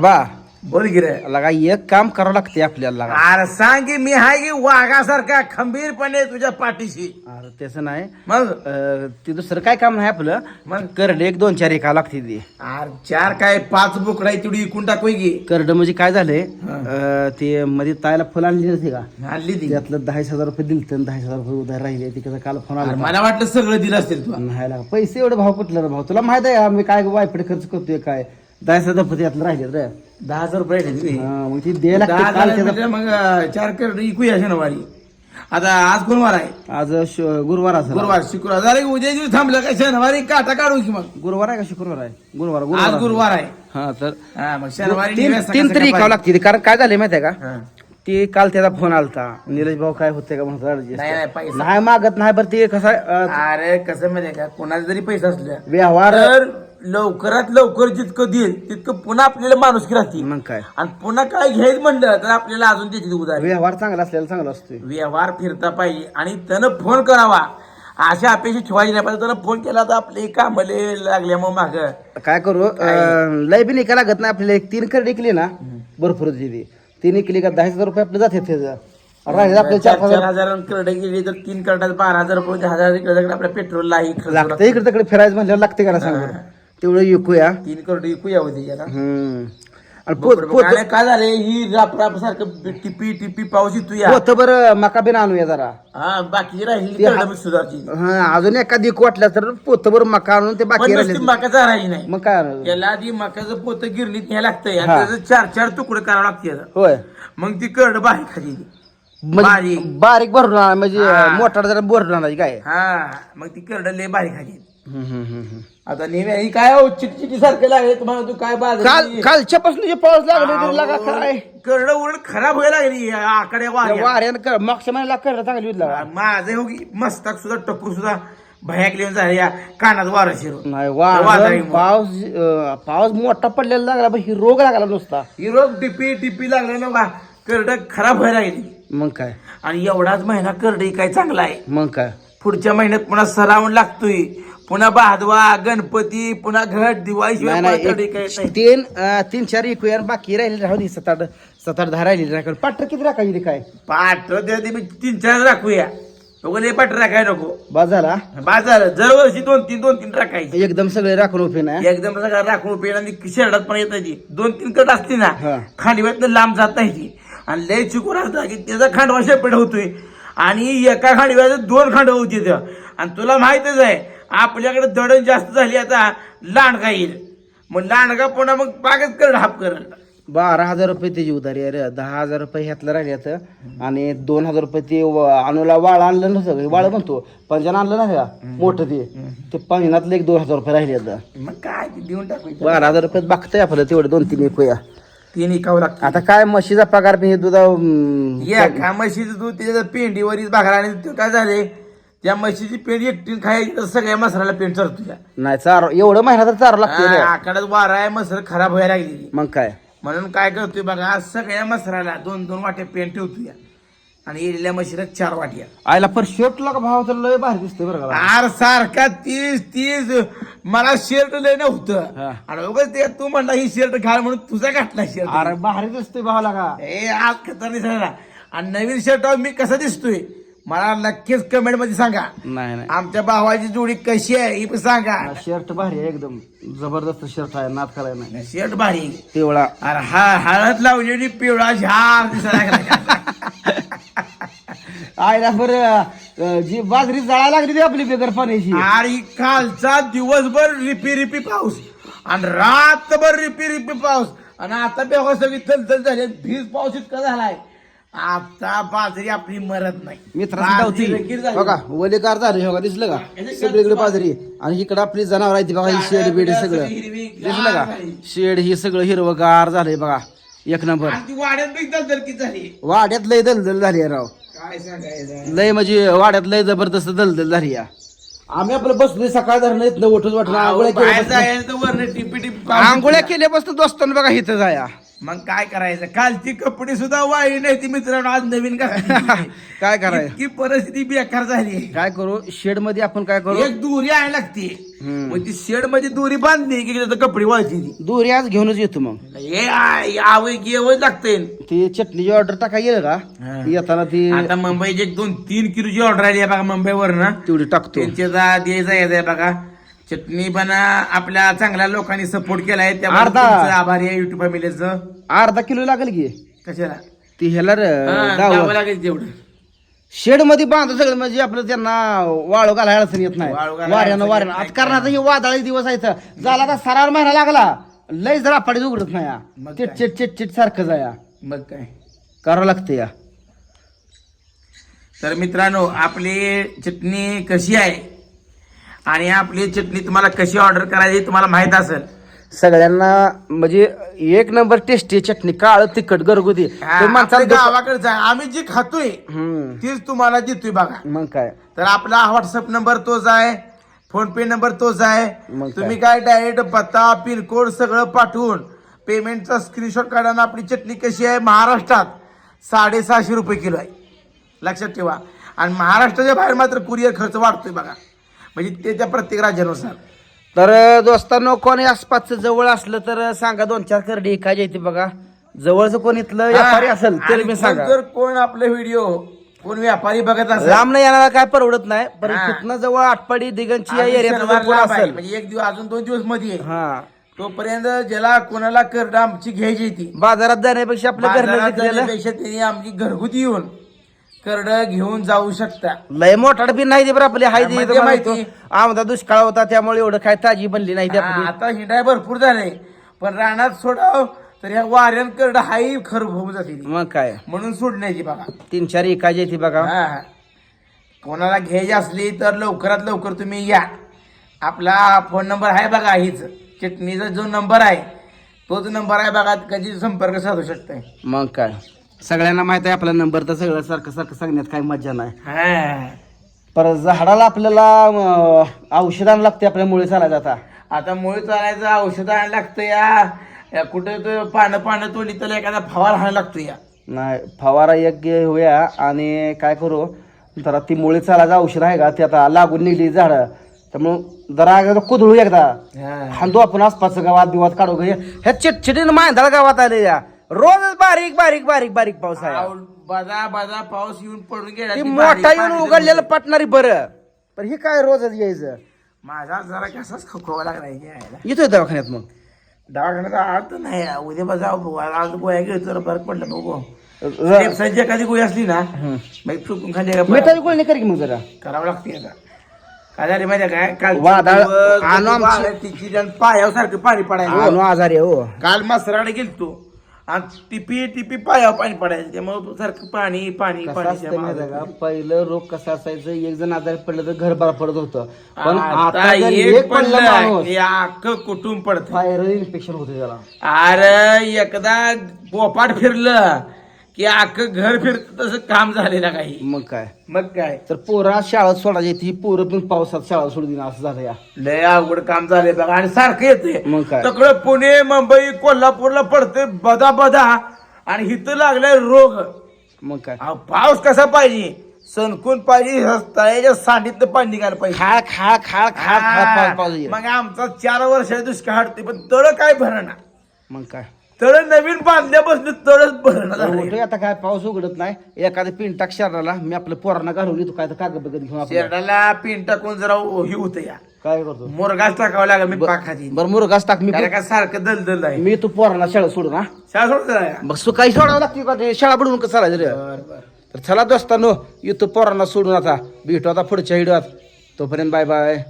बा. बोल की रे. लगा एक काम करावं लागते आपल्याला लगा. अरे सांग की मी हाय की वाघासारखा खंबीरपणे तुझ्या पाठीशी. अरे त्याचं नाही. मग? अं, ते दुसरं काय काम नाही आपलं. मग? करडे एक दोन चार एका लागते ती. अरे चार काय पाच बोकडा तेवढी इकून टाकू की. करड म्हणजे काय झालंय अं, ते मध्ये तायला फुलं आणली नसते का? आणली ती. त्यातलं दहा हजार रुपये दिलत दहा हजार रुपये उधार राहिले. तिकडे काल फोन आला अरे मला वाटलं सगळं दिलं असेल तू नाही लागा. पैसे एवढे भाव कुठला रे भाऊ? तुला माहीत आहे आम्ही काय वायफड खर्च करतोय काय? दहा यातलं राहिले रे. दहा हजार रुपये राहिले. हा, मग ती द्यायला दहा लागते काल हजार त्याचा- म्हणजे मग अं, चार कर इकूया शनिवारी आता आज गुरुवार आहे. आज श- गुरुवार असेल. गुरुवार शुक्रवार. झाले की उद्या दिवस थांबलं काय? शनिवारी काटा काढू की मग. गुरुवार आहे का शुक्रवार आहे? गुरुवार आज गुरुवार गुरुवार आहे. हा तर हा मग शनिवारी तीन निघायचं तीन सकाळ तरी सकाळ. लागते कारण काय झालंय माहितीये का? हा. ते काल त्याचा फोन आलता. निलेश भाऊ काय होते का म्हणत नाही नाही पैसा. नाही मागत नाही बरं ते कसं अं, अरे कसं माहितीये का? कोणाचा जरी पैसा असला. व्यवहार तर लवकरात लवकर जितकं देईल तितकं पुन्हा आपल्याला माणुसकी राहते. मग काय? आणि पुन्हा काय घ्यायचं म्हणलं तर आपल्याला अजून त्याची उदाहरण. व्यवहार चांगला असलेला चांगला असतोय. व्यवहार फिरता पाहिजे. आणि त्यानं फोन करावा. अशा अपेक्षा ठेवायची नाही पाहिजे त्यानं फोन केला तर आपले कामले लागल्या मग माग. काय करू अं, लय बी निका लागत नाही आपल्याला. एक तीन कर निकली ना भरपूर होती ती. तीन निकली का दहा हजार रुपये आपले जाते त्याचं राहिले आपले चार चार हजार करडे गेली तर तीन करडात बारा हजार रुपये हजार इकडे आपल्या पेट्रोलला लागतं इकडे तिकडे फिरायचं म्हणल्यावर लागते का ना सांग. तेवढं विकूया तीन करडे विकूया होती याला. हम्म. आणि पोत पोत आणि काय झाले ही राप राप सारखं टिपी टिपी पाऊस येतो या पोत बरं मका बिन आणूया जरा. हा बाकी राहिली हा अजून एखादी एक वाटल्या तर पोत बरं मका आणून ते पण बाकी नुसती राहिले मकाचा राहिली नाही. मग काय आणू? त्याला आधी मकाचं पोत गिरणीत न्यायला लागतंय. आणि हा. त्याचं चार चार तुकडे करावं लागते होय. मग ती करड बाहेर खाली म्हणजे बारीक. बारीक भरून आणा, म्हणजे हा. मोठार जरा भरून आणायची काय? हा. मग ती करड लय बारीक खाली हम्म, हम्म, हम्म, हम्म. आता नेहमी ही काय हो चिटी चिटी सारखं लागले तुम्हाला तू काय काल बाजार कालच्या पासून जे पाऊस लागले तरी लागा काय? करड उलट खराब व्हायला लागली आकडे त्या वाऱ्या. वाऱ्यानं कर मागच्या महिन्याला कर चांगली होती लागा. माझं हो की मस्तक सुद्धा टपूर सुद्धा भयाक लिहून झाले या कानात वारं शिरून. नाही वादळी. पाऊस अं, पाऊस मोठा पडलेला लागला पण ही रोग लागला नुसता. ही रोग टिपी टिपी लागलं ना बा करड खराब व्हायला लागली. मग काय? आणि एवढाच महिना करड काय चांगला आहे. मग काय? पुढच्या महिन्यात पुन्हा सरावून लागतोय. पुन्हा भादवा गणपती पुन्हा घट दिवाळी नाही शिवाय नाही पुन्हा करडी काय एक- नाही. तीन अं, तीन चार इकूया बाकी राहिली राहू दे सात आठ सात आठ दहा पाटर किती राखायची रे काय? पाठ ते मी तीन चार राखूया. लय पाठ राखाय नको. झाला? बाजार दरवर्षी दोन तीन दोन तीन राखायची. एकदम सगळे राखून उभे ना? एकदम सगळं राखून पेड आणि शर्टात पण येत नाही. दोन तीन कट असली ना हा. खांडव्यात लांब जात नाही ती. आणि लय चुकून असतं की त्याचा खांडवा शेपट होतोय. आणि एका खांडव्यात दोन खांडव होती. आणि तुला माहितच आहे आपल्याकडे दडण जास्त झाली आता लांडगा येईल. मग लांडगा पुन्हा मग पागच कर हाप कर. बारा हजार रुपये त्याची उधारी आहे रे. दहा हजार रुपये ह्यातलं राहिले आता. आणि दोन हजार रुपये ते व- अनुला वाळ आणलं ना सगळं वाळ म्हणतो. पंजान आणलं ना का मोठं ते. ते पंजनातलं एक दोन हजार रुपये राहिले आता. मग काय ते देऊन टाकायचं बारा हजार रुपये बघताय आपलं तेवढं दोन तीन इकूया तीन इकावं लागतं. आता काय म्हशीचा पगार दुधा या का म्हशीचं दूध त्याच्या पेंडीवरीच बघायला आणि ते काय झाले? त्या म्हशीची पेंड एकटी खायची तर सगळ्या मसराला पेंड चढतो नाही चार एवढं महिना तर चार लागते रे. आकड्यात वारा आहे मसर खराब व्हायला लागली मग काय? म्हणून काय करतोय बघा आज सगळ्या मसराला दोन दोन वाट्या पेंट ठेवतो या आणि एलेल्या म्हशीला चार वाट्या. आयला पर शर्टला का भाव तर लय भारी दिसतोय बरं का आर सारखा तीस तीस मला शर्ट लय हा. नव्हतं आणि उगाच ते तू म्हणला ही शर्ट घाल म्हणून तुझा घातला शर्ट अरे भारी दिसतोय भावाला का? ए आज खतर दिसायला आणि नवीन शर्ट मी कसा दिसतोय? मला नक्कीच कमेंटमध्ये सांगा. नाही नाही. आमच्या भावाची जोडी कशी आहे ही पण सांगा. शर्ट भारी आहे एकदम. जबरदस्त शर्ट आहे नाद करायला नाही. शर्ट भारी. तेवढा अरे हा हळद लावलेली पिवळा झार दिसायला लागला. आयला बरं जी बाजरी जळायला लागली ती आपली बेगर पाण्याची आणि कालचा दिवसभर रिपी रिपी पाऊस. आणि रातभर रिपी रिपी पाऊस. आणि आता बेवा सगळी झाली आणि भीज पाऊस इतका झालाय. आता बाजरी आपली मरत नाही. मित्राची बाजरी झाली. बघा वलेकार झाले का दिसलं का? सगळीकडे बाजरी आणि इकडे आपली जनावर आहे ती बघा ही शेड बीड सगळं. दिसलं का. शेड ही सगळं हिरवगार झालंय बघा. एक नंबर. आणि ती वाड्यात बी दलदल किती झाली. वाड्यात लय दलदल झाली आहे राव. काय सांगायचं? लय म्हणजे वाड्यात लय जबरदस्त दलदल झाली या. आम्ही आपलं बसलोय सकाळ धरणं इथनं उठून वाटलं आंघोळ्या केल्या आंघोळ्या केल्यापासून दोस्तान बघा इथं जाया. मग काय करायचं? कालची कपडे सुद्धा वाळी नाही ती मित्रांनो आज नवीन घातली. काय करायचं? इतकी परिस्थिती बेकार झाली. काय करू? शेडमध्ये आपण काय करू? एक दोरी आणायला लागते. मग ती शेडमध्ये दोरी बांधली की कपडे वाळती ती. दोरी आज घेऊनच येतो मग. हे आवय घेवच लागते ती चटणीची ऑर्डर टाकाय गेलं का. येताना ती आता मुंबईची एक दोन तीन किलोची ऑर्डर आली आहे बघा मुंबईवर ना तेवढी टाकतो. त्यांचे जा द्यायचा आहे बघा. चटणी पण आपल्या चांगल्या लोकांनी सपोर्ट केलाय त्यामुळे अर्धा. तुमचं आभारी आहे युट्यूब फॅमिलीचं अर्धा किलो लागेल की? कशाला? ती ह्याला रे, हा, डावर. द्यावं लागेल तेवढं. शेडमध्ये बांधतो सगळं म्हणजे आपलं त्यांना वाळू घालायला अडचण येत नाही. वाळू घालायला वाऱ्यानं अडचण वाऱ्यानं. येत नाही. कारण आता हे वादळाचे दिवस आहेत. झाला का सरार महिना लागला. लय जरा पाडीत उघडत नाही या. मग चिट काय? चिट चिट चिट सारखं जाया मग काय? करावं लागतं या. तर मित्रांनो आपली चटणी कशी आहे? आणि आपली चटणी तुम्हाला कशी ऑर्डर करायची तुम्हाला माहीत असेल. सगळ्यांना म्हणजे एक नंबर टेस्टी चटणी काळ तिखट घरगुती. ते आपल्या गावाकडे आम्ही जी खातोय हम्म. तीच तुम्हाला देतोय बघा. मग काय? तर आपला व्हॉट्सअप नंबर तोच आहे फोन पे नंबर तोच आहे. मग काय? तुम्ही काय डायरेक्ट पत्ता पिनकोड सगळं पाठवून पेमेंटचा स्क्रीनशॉट काढायला आपली चटणी कशी आहे महाराष्ट्रात साडेसहाशे रुपये किलो आहे. लक्षात ठेवा. आणि महाराष्ट्राच्या बाहेर मात्र कुरिअर खर्च वाढतोय बघा. म्हणजे ते त्या प्रत्येक राज्यानुसार. तर दोस्तांनो कोणी आसपासचं जवळ असलं तर सांगा दोन चार करडी काय येते बघा. जवळचं कोण इथलं व्यापारी असेल तरी मी कोण सांगा जर कोण आपले व्हिडिओ कोण व्यापारी बघत असेल लांब नाही येणारा काय परवडत नाही पण. तिथनं जवळ आटपाडी दिगंची या एरियात कोण असेल म्हणजे एक दिवस अजून दोन दिवसमध्ये. हा. तोपर्यंत ज्याला कोणाला करड आमची घ्यायची ती. बाजारात जाण्यापेक्षा आपल्या त्यांनी आमची घरगुती येऊन करड घेऊन जाऊ शकता. लय मोठाड बी नाही ते बरं आपली हाय म्हणजे माहिती. आमदा दुष्काळ होता त्यामुळे एवढं काय ताजी बनली नाही ती हा, आपली. आता हिंडाय भरपूर झाले पण रानात सोडाव तर ह्या वाऱ्यान करड हाही खर होऊन जाते ती. मग काय? म्हणून सोडण्याची बघा. तीन चार एकाची येते बघा. हा कोणाला घ्यायची असली तर लवकरात लवकर तुम्ही या. आपला फोन नंबर आहे बघा हीच. चटणीचा जो नंबर आहे तोच नंबर आहे बघा कधी संपर्क साधू शकताय. मग काय? सगळ्यांना माहीत आहे आपला नंबर तर सगळं सारखं सारखं सांगण्यात काही मजा नाही. हा. पर झाडाला आपल्याला अं, औषध आणावं लागते आपल्या मुळे चालायचं आता. आता मुळे चालायचं औषध आणायला लागतं या. या कुठं तर पानं पानं तोडली तर एखादा फवार आणायला लागतो या. नाही फवारा एक होऊया आणि काय करू जरा ती मुळे चालायचं औषध आहे का ते आता लागून निघली झाडं. त्यामुळं जरा एकदा कुदळू एकदा. हांदू आपण आसपासचं गावात बिवात काढू घे. ह्या चिटचिटीनं मांदाळ गावात आले या. रोजच बारीक बारीक बारीक बारीक पाऊस आहे. बाजा बाजा पाऊस येऊन पडून गेला ती मोठा येऊन उघडलेलं. पटणारी बरं. पण हे काय रोजच यायचं? माझा जरा कसाच खोखवा लागलाय घ्यायला येतोय दवाखान्यात मग. दवाखान्यात तर नाही उद्या बघा आज गोळ्या घेऊ तर फरक पडला बघू रेपसाची एखादी गोळी असली ना. मग चुकून खाली मिठाची गोळणी कर की मग जरा. करावं लागते आता. काय झाले माहिती काय? काल वादळ- जण पायासारखं पाणी पडायला. आजारी हो. काल मसराकडे गेलतो. आणि टिपी टिपी पायावर पाणी पडायचं. त्यामुळे सारखं पाणी पाणी कसं पाणी असतं माहिती आहे का? पहिलं रोग कसं असायचं? एक जण आजारी पडलं तर घर बार पडत होतं. पण आता आता जर एक एक पडलं माणूस अख्खं कुटुंब पडत. व्हायरल इन्फेक्शन होते त्याला. अरे एकदा पोपाट फिरलं. की अख्खं घर फिरत तसं काम झालेलं काही. मग काय? मग काय? तर पोरा शाळेत सोडायची ती पोरं पण पावसात शाळा सोडून असं झालं या. लय अवघड काम झाले बघा आणि सारखं येते मग काय? तकडं पुणे मुंबई कोल्हापूरला पडते बदा बदा आणि हिथं लागलाय रोग. मग काय? अहो, पाऊस कसा पाहिजे? सणकून पाहिजे तळ्याच्या सांडीत पाणी निघायला पाहिजे. खाळ खाळ खाळ खाळ खाळ पाऊस पाऊस येईल. मग आमचा चार वर्ष दुष्काळ हटते पण तळ काय भरणा मग काय? तळ नवीन बांधल्यापासून तळच उठूया आता काय पाऊस उघडत नाही. एखाद्या पिन टाक शहराला मी आपलं पोरांना घालून येतो काय तर कागद बगत घेऊन आपण शेरडाला पिन टाकून जरा हे होतं या. काय करतो? मोरगाच टाकावं लागेल मी पाखाची. बरं मुरगास टाक मी काय सारखं दलदल आहे. मी तू पोरांना शाळा सोडून हा? शाळा सोडत मग सु काही सोडावं लागते का ते? शाळा बुडवून कसं चालायचं रे? बर बर. तर चला दोस्तांनो येतो पोरांना सोडून आता भेटू आता पुढच्या व्हिडिओत. तोपर्यंत बाय बाय.